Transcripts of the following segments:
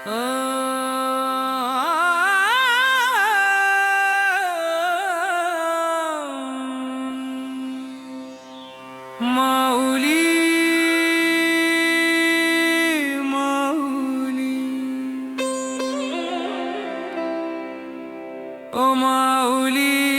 ও মাউলি।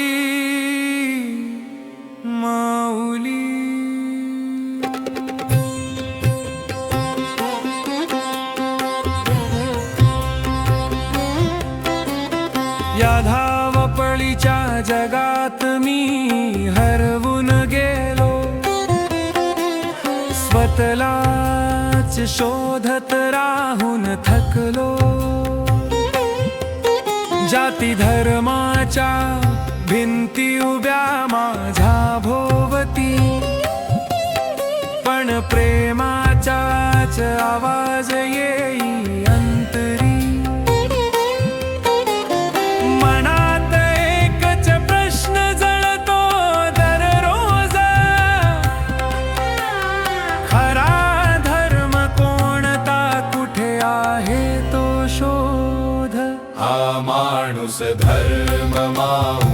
जगात मी हरवून गेलो. स्वतलाच शोधत राहून थकलो. जाती धर्माच्या भिंती उभ्या माझ्या भोवती. पण प्रेम माणूस धर्म माऊ।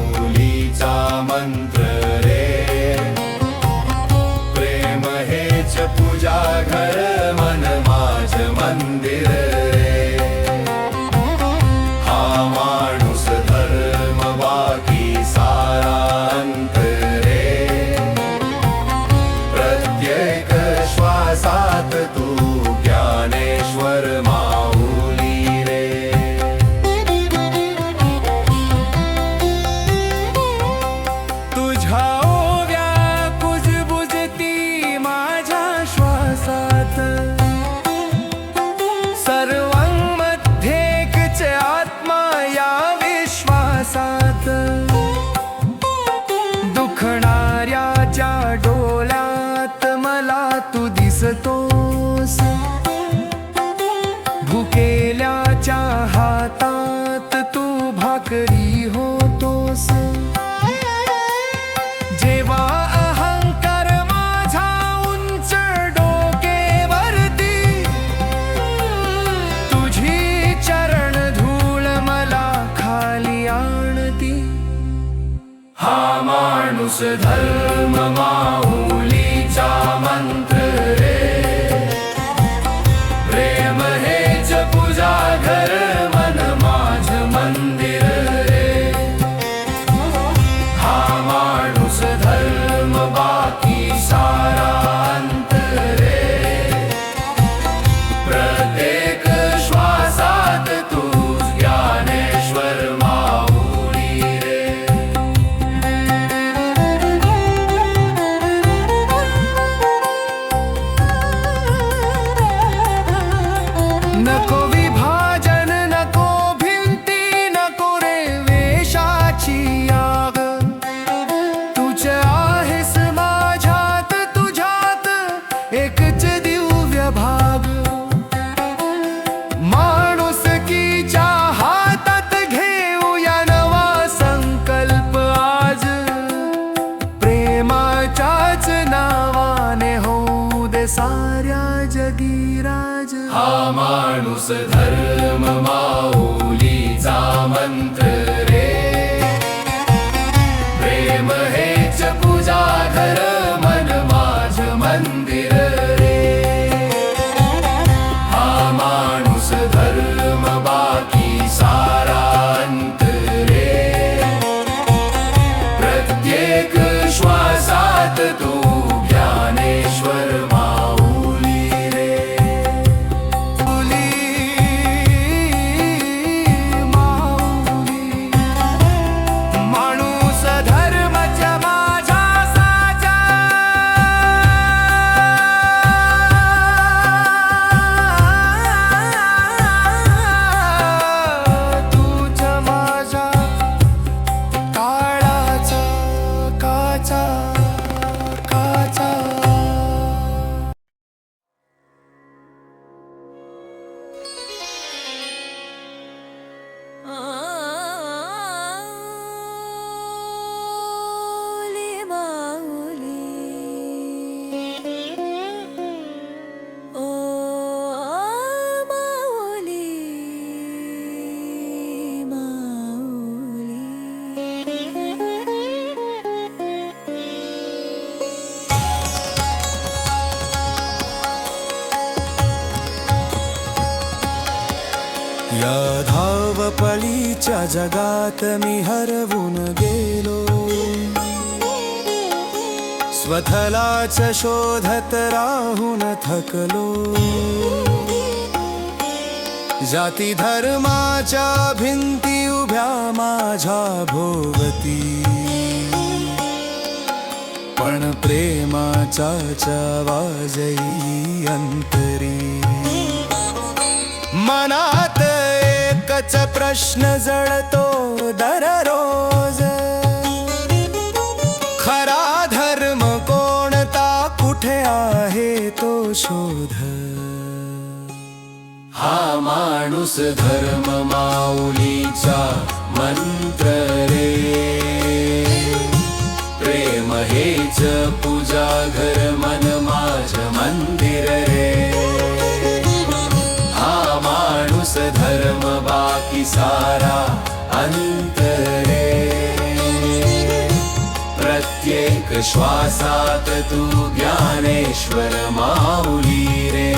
हसतोस भुकेल्याच्या हातात तू भाकरी होतोस. जेव्हा अहंकार माझा उंच डोकेवरती तुझी चरण धूळ मला खाली आणती. हा माणूस धर्म माऊ हा माणूस धर्म माऊलीचा मंत्र। या जगात मी हरवून गेलो. स्वतःलाच शोधत राहून थकलो. जाती धर्माच्या भिंती उभ्या माझ्या भोवती. पण प्रेमाचा आवाजही अंतरी. मनात एकच प्रश्न जळतो दररोज खरा धर्म कोणता कुठे आहे तो शोध. हा माणूस धर्म माऊलीचा मंत्र रे. प्रेम हेच पूजा घर श्वासात तू ज्ञानेश्वर माऊली रे.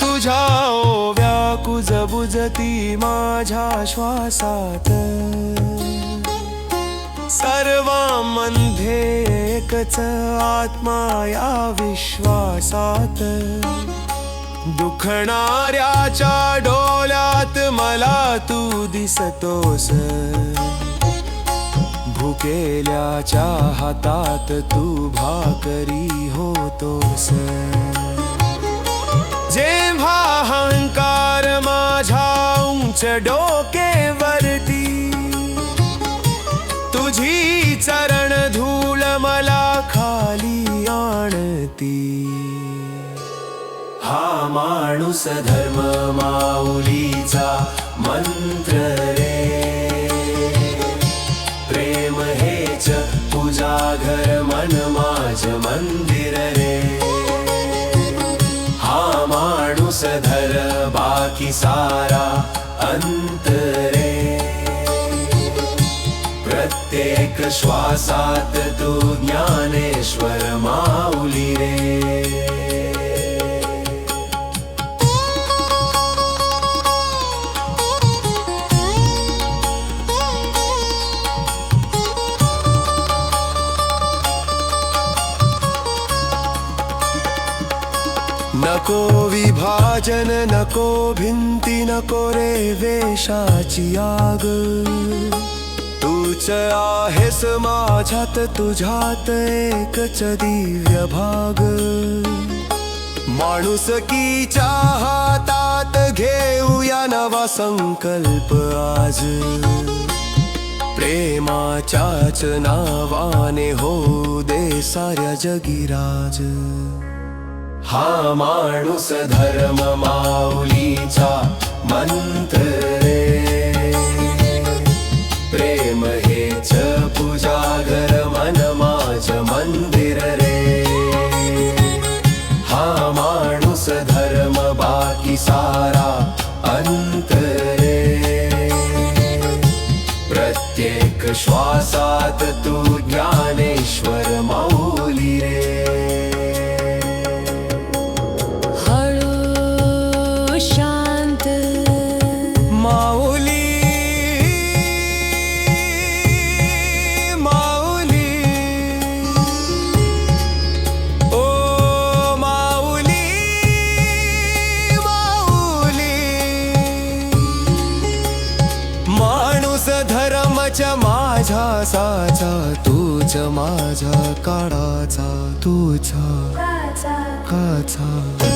तुझ्या ओव्या कुज बुजती माझ्या श्वासात. सर्वांमध्ये एकच आत्मा या विश्वासात. दुखणाऱ्याच्या डोल्यात मला तू दिसतोस. भुकेल्याच्या हातात तू भाकरी होतोस. जेव्हा अहंकार माझ्या उंच डोकेवरती चरण धूल मला खाली आणती. हा माणूस धर्म माऊलीचा मंत्र रे. प्रेम हेच तुझा घर मन माझ मंदिर रे. हा माणूस धर बाकी सारा अंत श्वासात तू ज्ञानेश्वर माऊली रे. नको विभाजन नको भिंती नको रे वेशाची आग. तूच आहेस माझ्यात तुझ्यात एकच दिव्य भाग. माणूस माणुसकीच्या हातात घेऊया नवा संकल्प आज. प्रेमाच्याच नावाने हो दे साऱ्या जगिराज. हा माणूस धर्म माऊलीचा मन प्रत्येक श्वासात तू ज्ञान काळाचा तुझा काचा